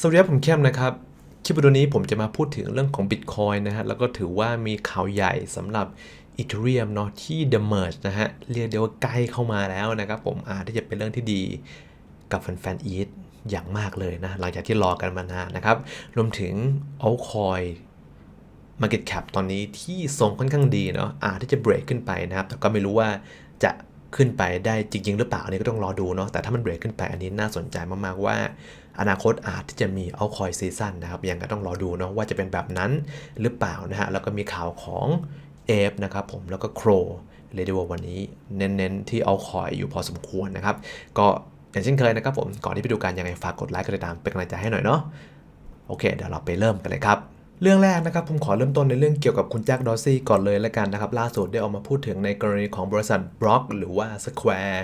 สวัสดีครับผมเข้มนะครับ คลิปวิดีโอนี้ผมจะมาพูดถึงเรื่องของ Bitcoin นะฮะ แล้วก็ถือว่ามีข่าวใหญ่สำหรับ Ethereum เนาะที่ The Merge นะฮะ เรียกได้ว่าใกล้เข้ามาแล้วนะครับผมอาจที่จะเป็นเรื่องที่ดีกับแฟนๆ ETH อย่างมากเลยนะ หลังจากที่รอกันมานานนะครับ รวมถึง altcoin Market Cap ตอนนี้ที่ทรงค่อนข้างดีเนาะอาจที่จะเบรกขึ้นไปนะครับ แต่ก็ไม่รู้ว่าจะขึ้นไปได้จริง ๆ หรือเปล่าอันนี้ก็ต้องรอดูเนาะแต่ถ้ามันเบรกขึ้นไปอันนี้น่าสนใจมากๆว่า อนาคตอาจที่จะมีเอาคอยซีซั่นนะครับยังก็ต้องรอดูเนาะว่าจะเป็นแบบนั้นหรือเปล่านะฮะแล้วก็มีข่าวของเอฟนะครับผมแล้วก็โครเรียด้ว่าวันนี้เน้นๆ ที่เอาคอยอยู่พอสมควรนะครับ ก็อย่างเช่นเคยนะครับผมก่อนที่ไปดูการยังไงฝากกดไลค์กดติดตามเป็นกำลังใจให้หน่อยเนาะโอเค เดี๋ยวเราไปเริ่มกันเลยครับเรื่องแรกนะครับผมขอเริ่มต้นในเรื่องเกี่ยวกับคุณแจ็คดอซี่ก่อนเลยล้วกันนะครับ ล่าสุดได้ออกมาพูดถึงในกรณีของบริษัทบล็อกหรือว่า Square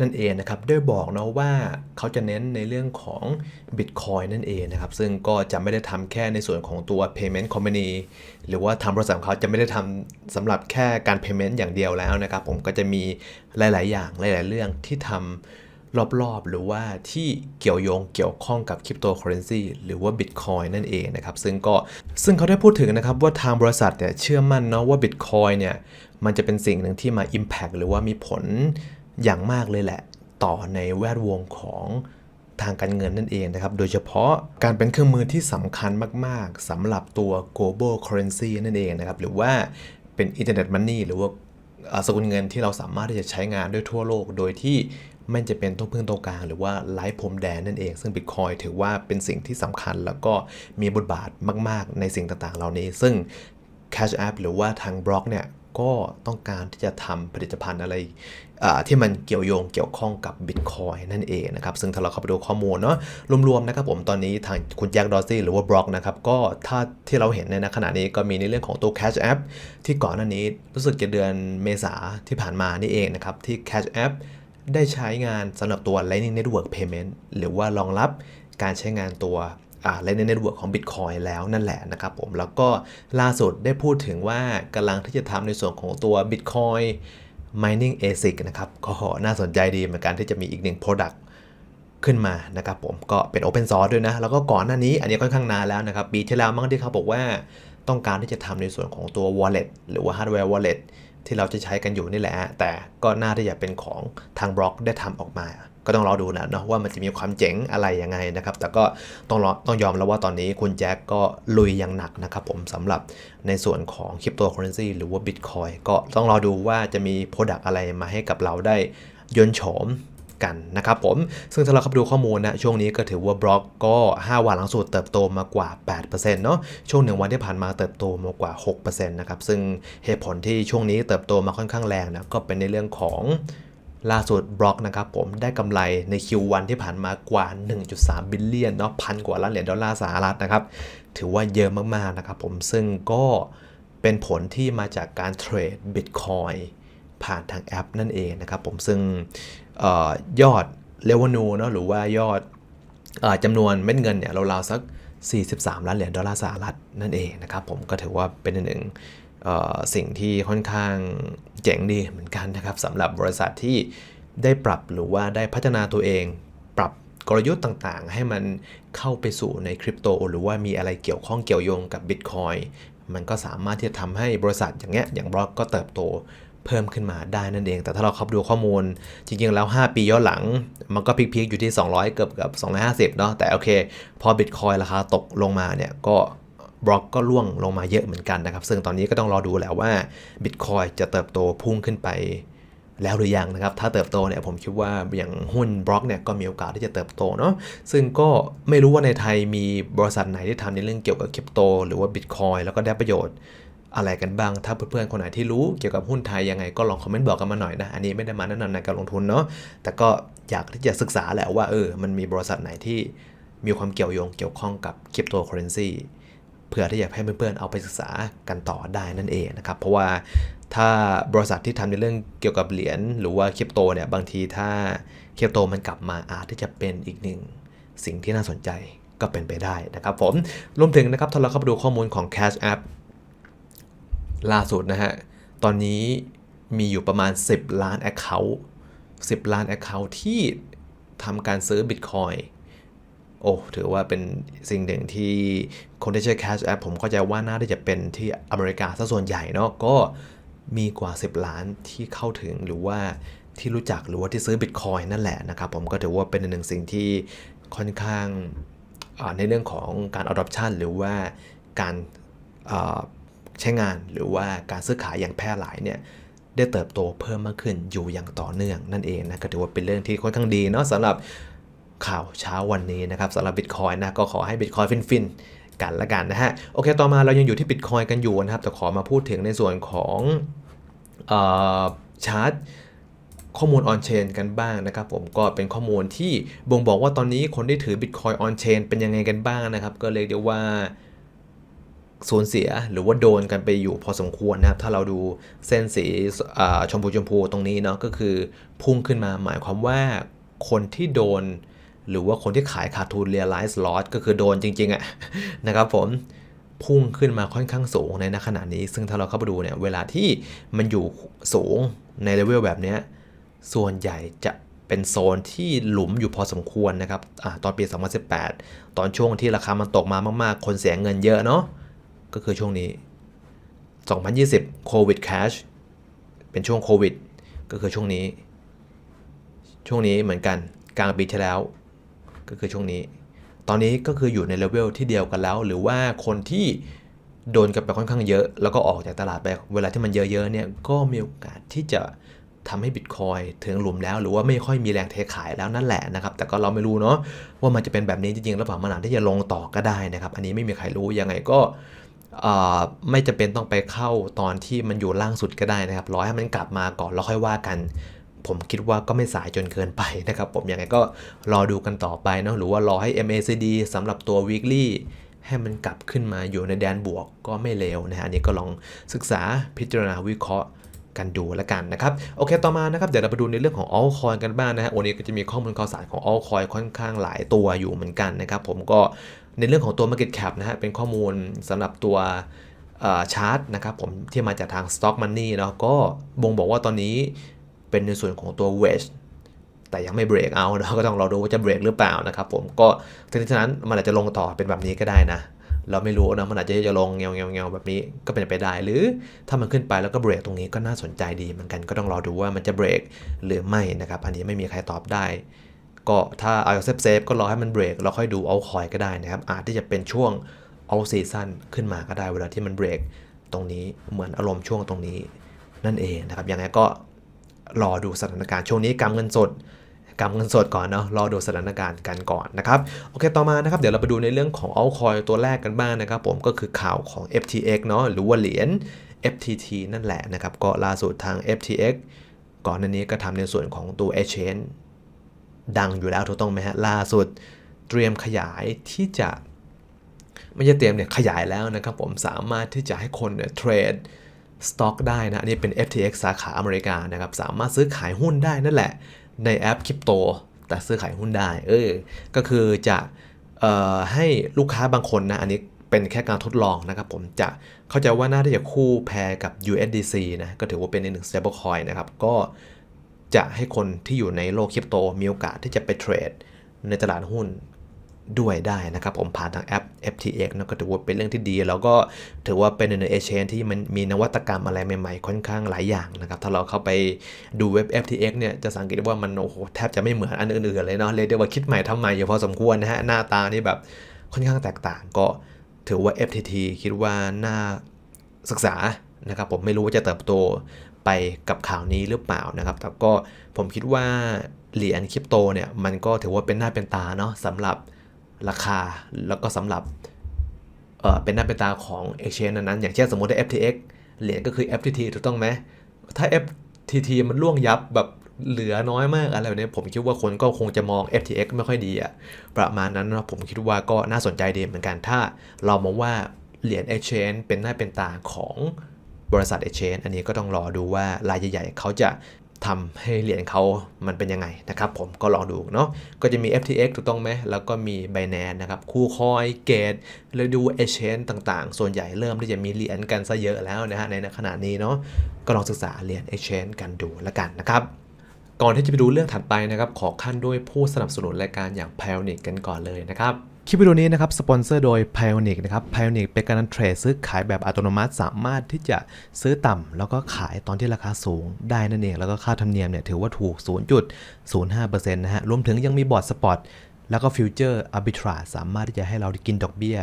นั่นเองนะครับได้บอกเนาะว่าเขาจะเน้นในเรื่องของ Bitcoin นั่นเองนะครับ ซึ่งก็จะไม่ได้ทำแค่ในส่วนของตัว Payment Company หรือว่าทำบริษัทของเขาจะไม่ได้ทำสำหรับแค่การ Payment อย่างเดียวแล้วนะครับ ผมก็จะมีหลาย ๆ อย่างหลาย ๆ เรื่องที่ทำรอบๆ หรือว่าที่เกี่ยวโยงเกี่ยวข้องกับคริปโตเคอเรนซีหรือว่า Bitcoin นั่นเองนะครับ ซึ่งก็ซึ่งเขาได้พูดถึงนะครับว่าทางบริษัทเนี่ยเชื่อมั่นเนาะว่า Bitcoin เนี่ยมันจะเป็นสิ่งหนึ่งที่มา Impact หรือว่ามีผล อย่างมากเลยแหละ ต่อในแวดวงของทางการเงินนั่นเองนะครับ โดยเฉพาะการเป็นเครื่องมือที่สำคัญมาก ๆสำหรับตัว global currency นั่นเองนะครับ หรือว่าเป็น internet money หรือว่าสกุลเงินที่เราสามารถที่จะใช้งานด้วยทั่วโลก โดยที่ไม่จะเป็นต้องพึ่งตรงกลาง หรือว่าไร้พรมแดนนั่นเอง ซึ่ง Bitcoin ถือว่าเป็นสิ่งที่สำคัญ แล้วก็มีบทบาทมาก ๆ ในสิ่งต่างๆ เหล่านี้ ซึ่ง Cash App หรือว่าทางบล็อกเนี่ยก็ต้องการที่จะทำผลิตภัณฑ์อะไร ที่มันเกี่ยวโยงเกี่ยวข้องกับ Bitcoin นั่นเองนะครับ ซึ่งถ้าเราเข้าไปดูข้อมูลเนาะรวมๆนะครับผมตอนนี้ทางคุณแจ็คดอร์ซี่หรือว่าบล็อกนะครับก็ถ้าที่เราเห็นในขณะนี้ก็มีในเรื่องของตัว Cash App ที่ก่อนหน้านี้รู้สึกจะเดือนเมษาที่ผ่านมานี่เองนะครับ ที่ Cash App ได้ใช้งานสำหรับตัว Lightning Network Payment หรือว่ารองรับการใช้งานตัวอ่า Lightning Network ของ Bitcoin แล้วนั่นแหละนะครับผมแล้วก็ล่าสุดได้พูดถึงว่ากำลังที่จะทำในส่วนของตัว Bitcoin Mining ASIC นะครับก็น่าสนใจดีเหมือนกันที่จะมีอีกหนึ่ง Product ขึ้นมานะครับผมก็เป็น Open Source ด้วยนะ แล้วก็ก่อนหน้านี้อันนี้ค่อนข้างนานแล้วนะครับ ปีที่แล้วมั้งที่เขาบอกว่าต้องการที่จะทำในส่วนของตัว Wallet หรือว่า Hardware Wallet ที่เราจะใช้กันอยู่นี่แหละ แต่ก็น่าที่จะเป็นของทางบล็อกได้ทำออกมา ก็ต้องรอดูนะเนาะว่ามันจะมีความเจ๋งอะไรยังไงนะครับ แต่ก็ต้องรอต้องยอมแล้วว่าตอนนี้คุณแจ็คก็ลุยอย่างหนักนะครับผมสำหรับในส่วนของคริปโตเคอเรนซีหรือว่า Bitcoin ก็ต้องรอดูว่าจะมีโปรดักอะไรมาให้กับเราได้ยนโฉมกันนะครับผม ซึ่งถ้าเราเข้าไปดูข้อมูลนะ ช่วงนี้ก็ถือว่าบล็อกก็ 5 วันหลังสุดเติบโตมากว่า 8%เนาะ ช่วงหนึ่งวันที่ผ่านมาเติบโตมากว่า 6%นะครับ ซึ่งเหตุผลที่ช่วงนี้เติบโตมาค่อนข้างแรงนะ ก็เป็นในเรื่องของ ล่าสุดบล็อกนะครับผมได้กำไรใน Q1 ที่ผ่านมากว่า 1.3 บิลเลียนเนาะพันกว่าล้านเหรียญดอลลาร์สหรัฐนะครับ ถือว่าเยอะมากๆนะครับผมซึ่งก็เป็นผลที่มาจากการเทรด Bitcoin ผ่านทางแอปนั่นเองนะครับผมซึ่งออยอดเรเวนูเนาะหรือว่ายอดออจำนวนเม็ดเงินเนี่ยราวๆสัก 43 ล้านเหรียญดอลลาร์สหรัฐนั่นเองนะครับผมก็ถือว่าเป็นหนึ่ง สิ่งที่ค่อนข้างเจ๋งดีเหมือนกันนะครับสำหรับบริษัทที่ได้ปรับหรือว่าได้พัฒนาตัวเอง ปรับกลยุทธ์ต่างๆ ให้มันเข้าไปสู่ในคริปโต หรือว่ามีอะไรเกี่ยวข้องเกี่ยวโยงกับ Bitcoin มันก็สามารถที่จะทำให้บริษัทอย่างเงี้ยอย่างบล็อกก็เติบโตเพิ่มขึ้นมาได้นั่นเอง แต่ถ้าเราเข้าไปดูข้อมูล จริงๆ แล้ว 5 ปีย้อนหลัง มันก็พีคๆอยู่ที่ 200 เกือบกับ 250 เนาะแต่โอเค พอ Bitcoin ราคาตกลงมาเนี่ยก็ บล็อกก็ล่วงลงมาเยอะเหมือนกันนะครับ ซึ่งตอนนี้ก็ต้องรอดูแหล้วว่า Bitcoin จะเติบโตพุ่งขึ้นไปแล้วหรือยังนะครับ ถ้าเติบโตเนี่ยผมคิดว่าอย่างหุ้นบล็อกเนี่ยก็มีโอกาสที่จะเติบโตเนาะ ซึ่งก็ไม่รู้ว่าในไทยมีบริษัทไหนที่ทำในเรื่องเกี่ยวกับคริปโต หรือว่า Bitcoin แล้วก็ได้ประโยชน์อะไรกันบ้าง ถ้าเพื่อนๆคนไหนที่รู้เกี่ยวกับหุ้นไทยยังไงก็ลองคอมเมนต์บอกกันมาหน่อยนะ อันนี้ไม่ได้มาแนะนำในการลงทุนเนาะ แต่ก็อยากที่จะศึกษาแหละว่าเออ มันมีบริษัทไหนที่มีความเกี่ยวโยงเกี่ยวข้องกับคริปโตเคอเรนซี เพื่อที่จะให้เพื่อนๆเอาไปศึกษากันต่อได้นั่นเองนะครับเพราะว่าถ้าบริษัทที่ทำในเรื่องเกี่ยวกับเหรียญหรือว่าคริปโตเนี่ยบางทีถ้าคริปโตมันกลับมาอาจที่จะเป็นอีกหนึ่งสิ่งที่น่าสนใจก็เป็นไปได้นะครับผมรวมถึงนะครับถ้าเราเข้าไปดูข้อมูลของ Cash App ล่าสุดนะฮะ ตอนนี้มีอยู่ประมาณ 10 ล้าน Account 10 ล้าน Account ที่ทำการซื้อ Bitcoin โอ้ถือว่าเป็นสิ่งหนึ่งที่คนที่ใช้ Cash App ผมเข้าใจว่าน่าจะเป็นที่อเมริกาซะส่วนใหญ่เนาะก็มีกว่า 10 ล้านที่เข้าถึงหรือว่าที่รู้จักหรือว่าที่ซื้อ Bitcoin นั่นแหละนะครับ ผมก็ถือว่าเป็นหนึ่งสิ่งที่ค่อนข้างในเรื่องของการ adoption หรือว่าการใช้งานหรือว่าการซื้อขายอย่างแพร่หลายเนี่ยได้เติบโตเพิ่มมากขึ้นอยู่อย่างต่อเนื่องนั่นเองนะก็ถือว่าเป็นเรื่องที่ค่อนข้างดีเนาะสำหรับ ข่าวเช้าวันนี้นะครับสำหรับ Bitcoin นะก็ขอให้ Bitcoin ฟินๆกันละกันนะฮะโอเคต่อมาเรายังอยู่ที่ Bitcoin กันอยู่นะครับแต่ขอมาพูดถึงในส่วนของออชาร์ตข้อมูล on chain กันบ้างนะครับผมก็เป็นข้อมูลที่บ่งบอกว่าตอนนี้คนที่ถือ Bitcoin on chain เป็นยังไงกันบ้างนะครับ ก็เลยกได้ว่าสูญเสียหรือว่าโดนกันไปอยู่พอสมควรนะครับ ถ้าเราดูเส้นสีชมพูชมพูตรงนี้เนาะก็คือพุ่งขึ้นมาหมายความว่าคนที่โดน หรือว่าคนที่ขายขาดทุน realize loss ก็คือโดนจริงๆอะนะครับผมพุ่งขึ้นมาค่อนข้างสูงในณขณะนี้ ซึ่งถ้าเราเข้าไปดูเนี่ยเวลาที่มันอยู่สูงในเลเวลแบบนี้ส่วนใหญ่จะเป็นโซนที่หลุมอยู่พอสมควรนะครับอาตอนปี 2018 ตอนช่วงที่ราคามันตกมามากๆ คนเสียเงินเยอะเนาะก็คือช่วงนี้ 2020 โควิดแคชเป็นช่วงโควิด ก็คือช่วงนี้ ช่วงนี้เหมือนกันกลางปีที่แล้ว ก็คือช่วงนี้ ตอนนี้ก็คืออยู่ในเลเวลที่เดียวกันแล้ว หรือว่าคนที่โดนกันไปค่อนข้างเยอะ แล้วก็ออกจากตลาดไปเวลาที่มันเยอะๆเนี่ยก็มีโอกาสที่จะทำให้บิตคอยถึงหลุมแล้ว หรือว่าไม่ค่อยมีแรงเทขายแล้วนั่นแหละนะครับ แต่ก็เราไม่รู้เนาะว่ามันจะเป็นแบบนี้จริงๆหรือเปล่ามันอาจที่จะลงต่อก็ได้นะครับ อันนี้ไม่มีใครรู้ยังไงก็ไม่จำเป็นต้องไปเข้าตอนที่มันอยู่ล่างสุดก็ได้นะครับรอให้มันกลับมาก่อนแล้วค่อยว่ากัน ผมคิดว่าก็ไม่สายจนเกินไปนะครับผมยังไงก็รอดูกันต่อไปเนาะหรือว่ารอให้ MACD สำหรับตัว weekly ให้มันกลับขึ้นมาอยู่ในแดนบวกก็ไม่เลวนะฮะอันนี้ก็ลองศึกษาพิจารณาวิเคราะห์กันดูแล้วกันนะครับ โอเคต่อมานะครับ เดี๋ยวเราไปดูในเรื่องของ altcoin กันบ้างนะฮะวันนี้ก็จะมีข้อมูลข่าวสารของ altcoin ค่อนข้างหลายตัวอยู่เหมือนกันนะครับ ผมก็ในเรื่องของตัว market cap นะฮะเป็นข้อมูลสำหรับตัวชาร์ตนะครับผมที่มาจากทาง stock money เนาะก็บ่งบอกว่าตอนนี้ เป็นในส่วนของตัว wedge แต่ยังไม่เบรกเอาเนาะก็ต้องรอดูว่าจะเบรกหรือเปล่านะครับผมก็ทั้งนี้ทั้งนั้นมันอาจจะลงต่อเป็นแบบนี้ก็ได้นะ เราไม่รู้นะมันอาจจะจะลงเงาเงาเงาแบบนี้ก็เป็นไปได้ หรือถ้ามันขึ้นไปแล้วก็เบรกตรงนี้ก็น่าสนใจดีเหมือนกันก็ต้องรอดูว่ามันจะเบรกหรือไม่นะครับอันนี้ไม่มีใครตอบได้ ก็ถ้าเอาเซฟเซฟก็รอให้มันเบรกเราค่อยดูเอาคอยก็ได้นะครับอาจที่จะเป็นช่วงเอาซีซั่นขึ้นมาก็ได้เวลาที่มันเบรกตรงนี้เหมือนอารมณ์ช่วงตรงนี้นั่นเองนะครับยังไงก็ รอดูสถานการณ์ช่วงนี้กำเงินสดกำเงินสดก่อนเนาะรอดูสถานการณ์กันก่อนนะครับโอเคต่อมานะครับเดี๋ยวเราไปดูในเรื่องของ altcoin ตัวแรกกันบ้างนะครับ ผมก็คือข่าวของ FTX เนาะหรือว่าเหรียญ FTT นั่นแหละนะครับก็ล่าสุดทาง FTX ก่อนหน้านี้ก็ทำในส่วนของตัว exchange ดังอยู่แล้วถูกต้องไหมฮะล่าสุดเตรียมขยายที่จะไม่ใช่เตรียมเนี่ยขยายแล้วนะครับผมสามารถที่จะให้คนเนี่ยเทรด สต็อกได้นะอันนี้เป็น FTX สาขาอเมริกานะครับสามารถซื้อขายหุ้นได้นั่นแหละ ในแอปคริปโต แต่ซื้อขายหุ้นได้เออก็คือจะออให้ลูกค้าบางคนนะอันนี้เป็นแค่การทดลองนะครับผมจะเข้าใจว่าน่าจะคู่แพรกับ USDC นะก็ถือว่าเป็นในหนึ่ง stablecoin นะครับก็จะให้คนที่อยู่ในโลกคริปโตมีโอกาสที่จะไปเทรดในตลาดหุ้น ด้วยได้นะครับผมผ่านทางแอป FTX นะก็ถือว่าเป็นเรื่องที่ดี แล้วก็ถือว่าเป็นในเอเชนที่มันมีนวัตกรรมอะไรใหม่ๆ ค่อนข้างหลายอย่างนะครับ ถ้าเราเข้าไปดูเว็บ FTX เนี่ยจะสังเกตว่ามันโอ้โหแทบจะไม่เหมือนอันอื่นๆเลยเนาะเรียกได้ว่าคิดใหม่ทำใหม่อยู่พอสมควรนะฮะหน้าตานี่แบบค่อนข้างแตกต่างก็ถือว่า FTT คิดว่าน่าศึกษานะครับผมไม่รู้ว่าจะเติบโตไปกับข่าวนี้หรือเปล่านะครับ แต่ก็ผมคิดว่าเหรียญคริปโตเนี่ยมันก็ถือว่าเป็นหน้าเป็นตาเนาะสำหรับ ราคาแล้วก็สำหรับเเป็นหน้าเป็นตาของ Exchange นั้นๆ อย่างเช่นสมมติว่า FTX เหรียญก็คือ FTT ถูกต้องไหม ถ้า FTT มันล่วงยับแบบเหลือน้อยมากอะไรแบบนี้ผมคิดว่าคนก็คงจะมอง FTX ไม่ค่อยดีอะประมาณนั้นนะผมคิดว่าก็น่าสนใจดีเหมือนกันถ้าเรามองว่าเหรียญ Exchange เป็นหน้าเป็นตาของบริษัท Exchange อันนี้ก็ต้องรอดูว่ารายใหญ่ๆเขาจะ ทำให้เหรียญเขามันเป็นยังไงนะครับผมก็ลองดูเนาะก็จะมี FTX ถูกต้องไหม แล้วก็มี Binance นะครับ คู่คอยเกตเลยดู Exchange ต่างๆ ส่วนใหญ่เริ่มที่จะมีเหรียญกันซะเยอะแล้วนะฮะในขณะนี้เนาะก็ลองศึกษาเหรียญ Exchange กันดูแล้วกันนะครับ ก่อนที่จะไปดูเรื่องถัดไปนะครับ ขอขั้นด้วยผู้สนับสนุนรายการอย่าง p i o n i c กันก่อนเลยนะครับ คลิปวิดีโอนี้นะครับ สปอนเซอร์โดย p i o n i c นะครับ p i o n i c เป็นการเทรดซื้อขายแบบอัตโนมัติ สามารถที่จะซื้อต่ำ แล้วก็ขายตอนที่ราคาสูงได้นั่นเอง แล้วก็ค่าธรรมเนียมเนี่ยถือว่าถูก 0.05%นะฮะ รวมถึงยังมีบอร์ดสปอตแล้วก็ฟิวเจอร์อาร์บิทราสามารถที่จะให้เราได้กินดอกเบี้ย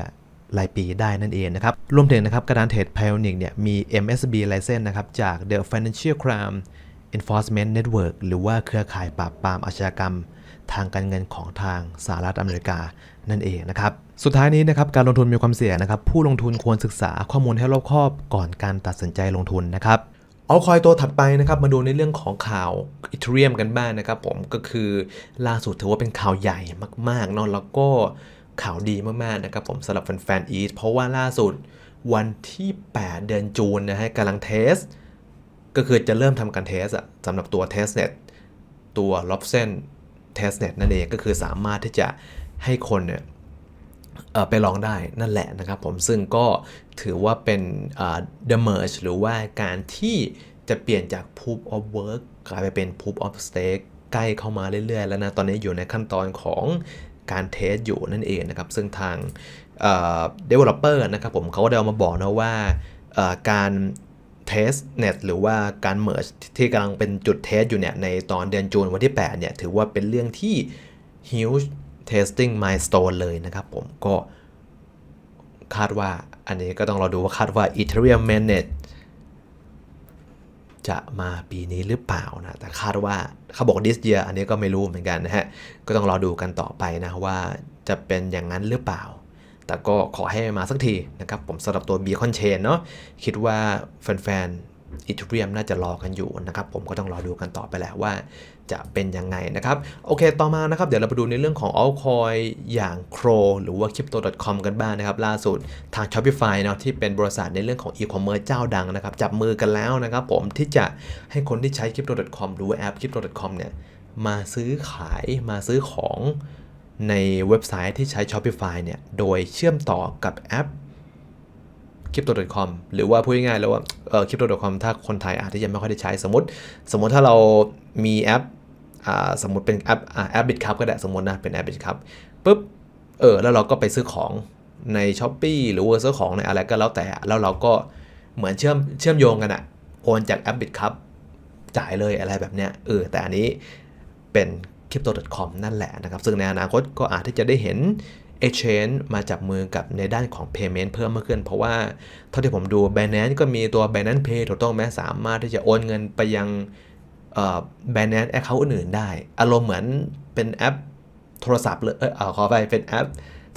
รายปีได้นั่นเองนะครับ รวมถึงนะครับการเทรด Pionic เนี่ยมี MSB license นะครับจาก The Financial Crime Enforcement Network หรือว่าเครือข่ายปราบปรามอาชญากรรม ทางการเงินของทางสหรัฐอเมริกานั่นเองนะครับ สุดท้ายนี้นะครับการลงทุนมีความเสี่ยงนะครับ ผู้ลงทุนควรศึกษาข้อมูลให้รอบคอบก่อนการตัดสินใจลงทุนนะครับเอาคอยตัวถัดไปนะครับมาดูในเรื่องของข่าวอีเทเรียมกันบ้างนะครับผมก็คือล่าสุดถือว่าเป็นข่าวใหญ่มากๆเนาะแล้วก็ข่าวดีมากๆนะครับผมสำหรับแฟนๆอีทเพราะว่าล่าสุดวันที่ 8 เดือนจูนนะฮะกำลังเทส ก็คือจะเริ่มทำการเทสอะสำหรับตัว testnet ตัว l o b s e n testnet นั่นเองก็คือสามารถที่จะให้คนเนี่ยไปลองได้นั่นแหละนะครับผมซึ่งก็ถือว่าเป็นเอ่อ the merge หรือว่าการที่จะเปลี่ยนจาก proof of work กลายไปเป็น proof of stake ใกล้เข้ามาเรื่อยๆ แล้วนะ ตอนนี้อยู่ในขั้นตอนของการเทสอยู่นั่นเองนะครับ ซึ่งทางเอ่อ developer นะครับผมเขาก็ได้เอามาบอกนะว่าการ test net หรือว่าการ merge ที่กำลังเป็นจุดเทสอยู่เนี่ยในตอนเดือนจูนวันที่ 8 เนี่ย ถือว่าเป็นเรื่องที่ huge testing milestone เลยนะครับผมก็คาดว่าอันนี้ก็ต้องรอดูว่าคาดว่า Ethereum mainnet จะมาปีนี้หรือเปล่านะ แต่คาดว่าเขาบอก this year อันนี้ก็ไม่รู้เหมือนกันนะฮะ ก็ต้องรอดูกันต่อไปนะว่าจะเป็นอย่างนั้นหรือเปล่า แต่ก็ขอให้มาสักทีนะครับผมสำหรับตัว Beacon Chain เนาะคิดว่าแฟนๆอีทเรียมน่าจะรอกันอยู่นะครับ ผมก็ต้องรอดูกันต่อไปแหละว่าจะเป็นยังไงนะครับ โอเคต่อมานะครับ เดี๋ยวเราไปดูในเรื่องของ altcoin อย่าง Crow หรือว่า crypto.com กันบ้างนะครับ ล่าสุดทาง Shopify เนาะที่เป็นบริษัทในเรื่องของ e-commerce เจ้าดังนะครับ จับมือกันแล้วนะครับผมที่จะให้คนที่ใช้ crypto.com หรือว่าแอป crypto.com เนี่ยมาซื้อขายมาซื้อของ ในเว็บไซต์ที่ใช้ Shopify เนี่ย โดยเชื่อมต่อกับแอป crypto.com หรือว่าพูดง่ายๆแล้วว่าเอ่อ crypto.com ถ้าคนไทยอาจจะยังไม่ค่อยได้ใช้สมมติ สมมติถ้าเรามีแอปอ่าสมมติเป็นแอปอ่าแอป BitCup ก็ได้สมมตินะ เป็นแอป BitCup ปุ๊บเออแล้วเราก็ไปซื้อของใน s h อ p e e หรือว่าซื้อของในอะไรก็แล้วแต่ แล้วเราก็เหมือนเชื่อมเชื่อมโยงกันอะโอนจากแอป BitCup จ่ายเลยอะไรแบบเนี้ยเออแต่อันนี้เป็น crypto.com นั่นแหละนะครับ ซึ่งในอนาคตก็อาจที่จะได้เห็น exchange มาจับมือกับในด้านของ payment เพิ่มมากขึ้น เพราะว่าเท่าที่ผมดู Binance ก็มีตัว Binance Pay ถูกต้องไหมสามารถที่จะโอนเงินไปยังเอ่อ Binance Account อื่นๆได้ อารมณ์เหมือนเป็นแอปโทรศัพท์เลยเออขอไปเป็นแอป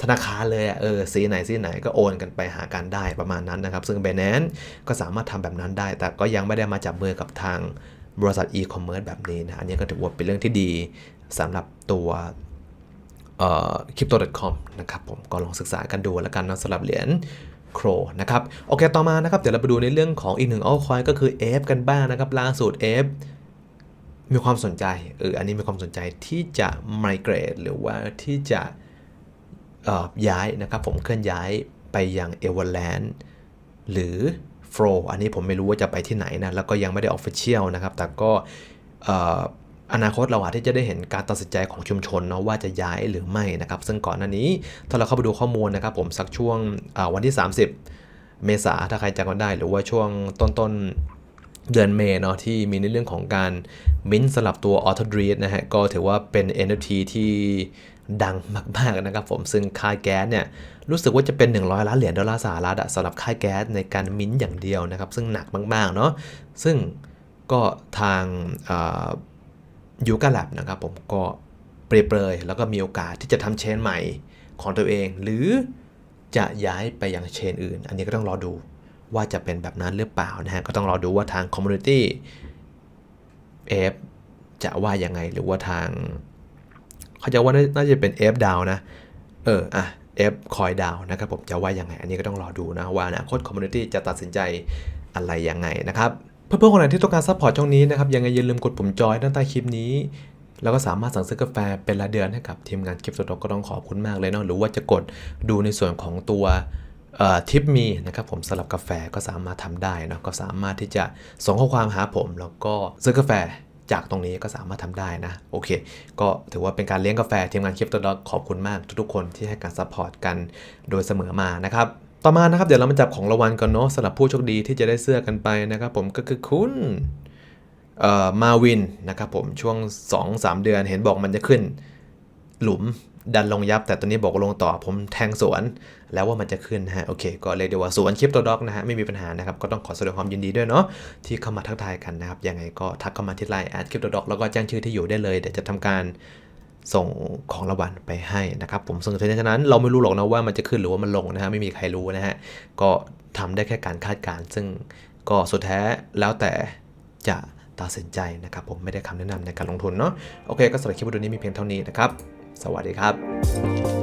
ธนาคารเลยอะเออสีไหนสีไหนก็โอนกันไปหากันได้ประมาณนั้นนะครับ ซึ่ง Binance ก็สามารถทำแบบนั้นได้ แต่ก็ยังไม่ได้มาจับมือกับทางบริษัท e-commerce แบบนี้นะ อันนี้ก็ถือว่าเป็นเรื่องที่ดี สำหรับตัวเอ่อ crypto.com นะครับผมก็ลองศึกษากันดูแล้วกันนะสำหรับเหรียญโครนะครับโอเคต่อมานะครับเดี๋ยวเราไปดูในเรื่องของอีกหนึ่ง altcoin ก็คือ F กันบ้างนะครับล่าสุด F มีความสนใจเอออันนี้มีความสนใจที่จะ migrate หรือว่าที่จะย้ายนะครับผมเคลื่อนย้ายไปยัง Everland หรือ Flow อันนี้ผมไม่รู้ว่าจะไปที่ไหนนะแล้วก็ยังไม่ได้ Official นะครับแต่ก็ อนาคตเราอาจที่จะได้เห็นการตัดสินใจของชุมชนเนาะว่าจะย้ายหรือไม่นะครับ ซึ่งก่อนหน้านี้ ถ้าเราเข้าไปดูข้อมูลนะครับ ผมสักช่วงวันที่ 30 เมษาถ้าใครจำกันได้ หรือว่าช่วงต้นๆเดือนเมษเนาะที่มีในเรื่องของการมิ้นท์สลับตัว Auto d r e e d นะฮะก็ถือว่าเป็น NFT ที่ดังมากๆนะครับผมซึ่งค่ายแก๊สเนี่ยรู้สึกว่าจะเป็น 100 ล้านเหรียญดอลลาร์สหรัฐสำหรับค่ายแก๊สในการมิ้นท์อย่างเดียวนะครับ ซึ่งหนักมากๆเนาะซึ่งก็ทาง ยูกาแลบนะครับผมก็เปรยๆแล้วก็มีโอกาสที่จะทำเชนใหม่ของตัวเอง หรือจะย้ายไปยังเชนอื่น อันนี้ก็ต้องรอดูว่าจะเป็นแบบนั้นหรือเปล่านะฮะก็ต้องรอดูว่าทางคอมมูนิตี้เอฟจะว่ายังไงหรือว่าทาง เขาจะว่าน่าจะเป็น F ดาวนะ เอออะ F คอยดาวนะครับผมจะว่ายังไง อันนี้ก็ต้องรอดูนะว่าอนาคตคอมมูนิตี้จะตัดสินใจอะไรยังไงนะครับ เพื่อนๆคนไหนที่ต้องการซัพพอร์ตช่องนี้นะครับยังไงอย่าลืมกดปุ่มจอยด้านใต้คลิปนี้ แล้วก็สามารถสั่งซื้อกาแฟเป็นรายเดือนให้กับทีมงานคลิปสดก็ต้องขอบคุณมากเลยเนาะหรือว่าจะกดดูในส่วนของตัวทิปมีนะครับผมสำหรับกาแฟก็สามารถทำได้นะก็สามารถที่จะส่งข้อความหาผม แล้วก็ซื้อกาแฟจากตรงนี้ก็สามารถทำได้นะ โอเค ก็ถือว่าเป็นการเลี้ยงกาแฟทีมงานคลิปตัวดอกขอบคุณมากทุกๆคนที่ให้การซัพพอร์ตกันโดยเสมอมานะครับ ต่อมานะครับเดี๋ยวเรามาจับของรางวัลกันเนาะสำหรับผู้โชคดีที่จะได้เสื้อกันไปนะครับ ผมก็คือคุณเอ่อมาวินนะครับผมช่วง 2-3 เดือนเห็นบอกมันจะขึ้นหลุมดันลงยับ แต่ตอนนี้บอกลงต่อผมแทงสวน แล้วว่ามันจะขึ้นฮะโอเค ก็เลยเดี๋ยวว่าสวนคลิปตัวด็อกนะฮะไม่มีปัญหานะครับ ก็ต้องขอแสดงความยินดีด้วยเนาะที่เข้ามาทักทายกันนะครับ ยังไงก็ทักเข้ามาที่ไลน์แอดคลิปตัวด็อกแล้วก็แจ้งชื่อที่อยู่ได้เลยเดี๋ยวจะทำการ ส่งของรางวัลไปให้นะครับผมซึ่งฉะนั้นเราไม่รู้หรอกนะว่ามันจะขึ้นหรือว่ามันลงนะฮะไม่มีใครรู้นะฮะก็ทำได้แค่การคาดการณ์ซึ่งก็สุดแท้แล้วแต่จะตัดสินใจนะครับ ผมไม่ได้คำแนะนำในการลงทุนเนาะโอเค ก็สำหรับคลิปวิดีโอนี้มีเพียงเท่านี้นะครับ สวัสดีครับ